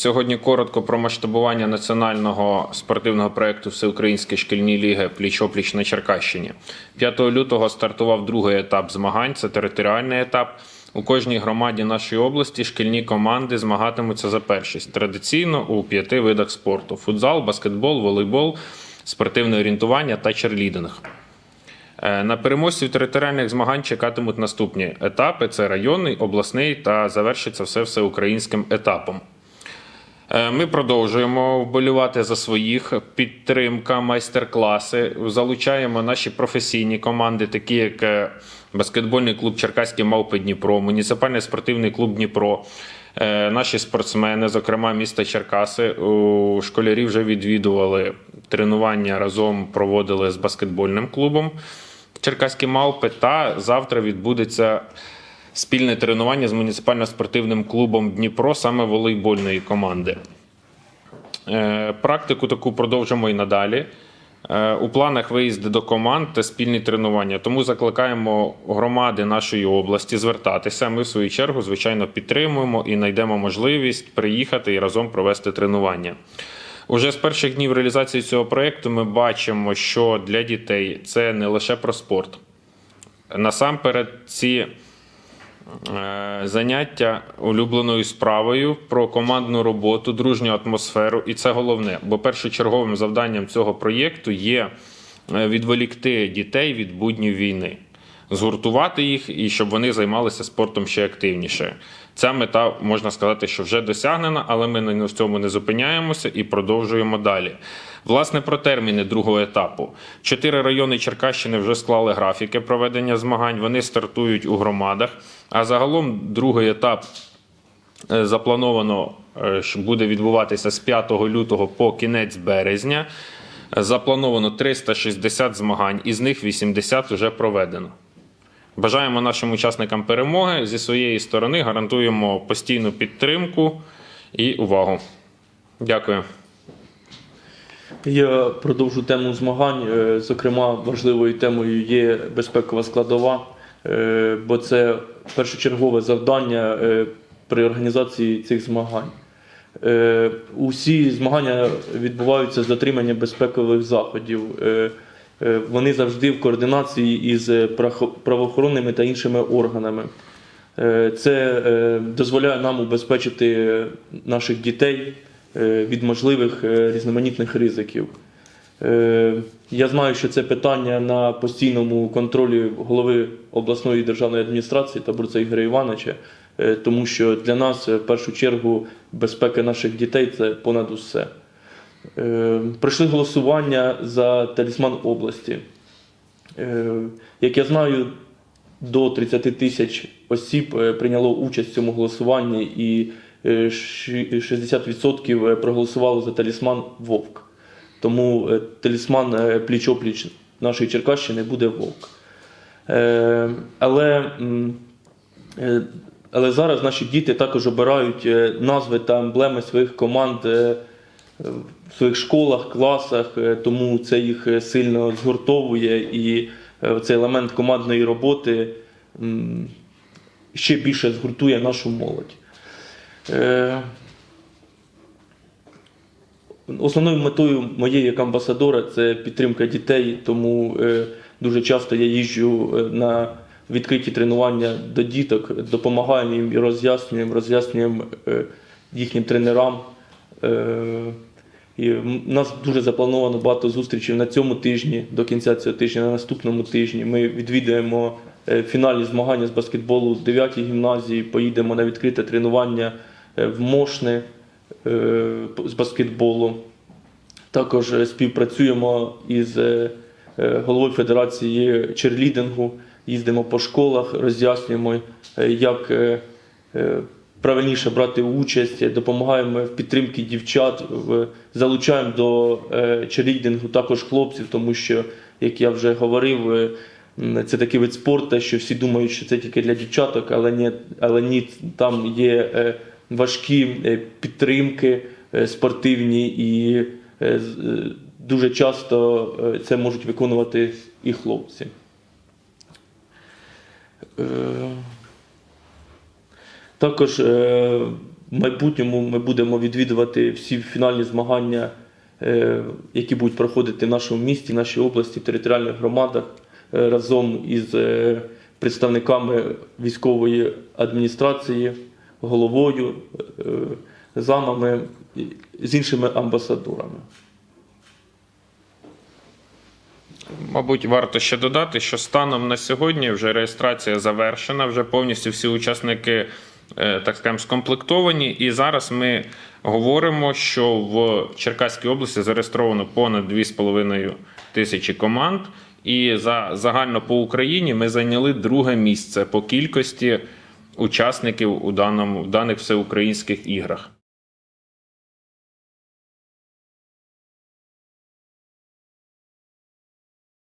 Сьогодні коротко про масштабування національного спортивного проєкту Всеукраїнські шкільні ліги Пліч-опліч на Черкащині. 5 лютого стартував другий етап змагань. Це територіальний етап. У кожній громаді нашої області шкільні команди змагатимуться за першість традиційно у п'яти видах спорту: футзал, баскетбол, волейбол, спортивне орієнтування та черлідинг. Е, На переможців територіальних змагань чекатимуть наступні етапи: це районний, обласний та завершиться все всеукраїнським етапом. Е, Ми продовжуємо вболівати за своїх підтримка, майстер-класи. Залучаємо наші професійні команди, такі як е, баскетбольний клуб Черкаські мавпи Дніпро, муніципальний спортивний клуб Дніпро. Е, Наші спортсмени, зокрема міста Черкаси, школярі вже відвідували тренування разом проводили з баскетбольним клубом Черкаські мавпи. Та завтра відбудеться спільне тренування з муніципально-спортивним клубом Дніпро, саме волейбольної команди. Е, Практику таку продовжимо і надалі. Е, У планах виїзди до команд та спільні тренування. Тому закликаємо громади нашої області звертатися. Ми, в свою чергу, звичайно, підтримуємо і знайдемо можливість приїхати і разом провести тренування. Уже з перших днів реалізації цього проєкту ми бачимо, що для дітей це не лише про спорт. Насамперед, ці заняття улюбленою справою про командну роботу, дружню атмосферу, і це головне. Бо першочерговим завданням цього проєкту є е, відволікти дітей від буднів війни, згуртувати їх і щоб вони займалися спортом ще активніше. Ця мета можна сказати, що вже досягнена, але ми на цьому не зупиняємося і продовжуємо далі. Власне, про терміни другого етапу. Чотири райони Черкащини вже склали графіки проведення змагань. Вони стартують у громадах. А загалом другий етап е, заплановано, е, що буде відбуватися з 5 лютого по кінець березня. Заплановано 360 змагань, із них 80 вже проведено. Бажаємо нашим учасникам перемоги. Зі своєї сторони гарантуємо постійну підтримку і увагу. Дякую. Я продовжу тему змагань. Е, Зокрема, важливою темою є безпекова складова, е, бо це першочергове завдання е, при організації цих змагань. Усі змагання відбуваються з дотриманням безпекових заходів. Е, Вони завжди в координації із е, правоохоронними та іншими органами. Е, Це дозволяє нам убезпечити наших дітей від можливих різноманітних ризиків. Я знаю, що це питання на постійному контролі голови обласної державної адміністрації Табурця Ігоря Івановича, тому що для нас в першу чергу безпека наших дітей це понад усе. Е, Пройшли голосування за талісман області. Е, Як я знаю, до 30 тисяч осіб е, прийняло участь в цьому голосуванні, і е, 60% проголосували за талісман Вовк. Тому талісман пліч-опліч нашої Черкащини буде Вовк. Але, але зараз наші діти також обирають назви та емблеми своїх команд в своїх школах, класах, е, тому це їх е, сильно згуртовує і е, цей елемент командної роботи ще більше згуртує нашу молодь. Основною метою моєї як амбасадора це підтримка дітей, тому дуже часто я їжджу на відкриті тренування до діток, допомагаємо їм і роз'яснюємо, роз'яснюємо їхнім тренерам. І у нас дуже заплановано багато зустрічей на цьому тижні, до кінця цього тижня, на наступному тижні. Ми відвідуємо е, фінальні змагання з баскетболу в 9-й гімназії, поїдемо на відкрите тренування е, в Мошни е, з баскетболу. Також співпрацюємо із головою Федерації черлідингу, їздимо по школах, роз'яснюємо, як правильніше брати участь, допомагаємо в підтримці дівчат, залучаємо до е, черлідингу також хлопців, тому що, як я вже говорив, е, це такий вид спорту, що всі думають, що це тільки для дівчаток, але ні, але ні там є е, важкі підтримки спортивні і дуже часто це можуть виконувати і хлопці. Також е, в майбутньому ми будемо відвідувати всі фінальні змагання, е, які будуть проходити в нашому місті, нашій області, в територіальних громадах е, разом із представниками військової адміністрації, головою, замами, з іншими амбасадорами. Мабуть, варто ще додати, що станом на сьогодні вже реєстрація завершена, вже повністю всі учасники, так скажемо, скомплектовані. І зараз ми говоримо, що в Черкаській області зареєстровано понад 2,5 тисячі команд. І за загально по Україні ми зайняли друге місце по кількості учасників у даному в даних всеукраїнських іграх.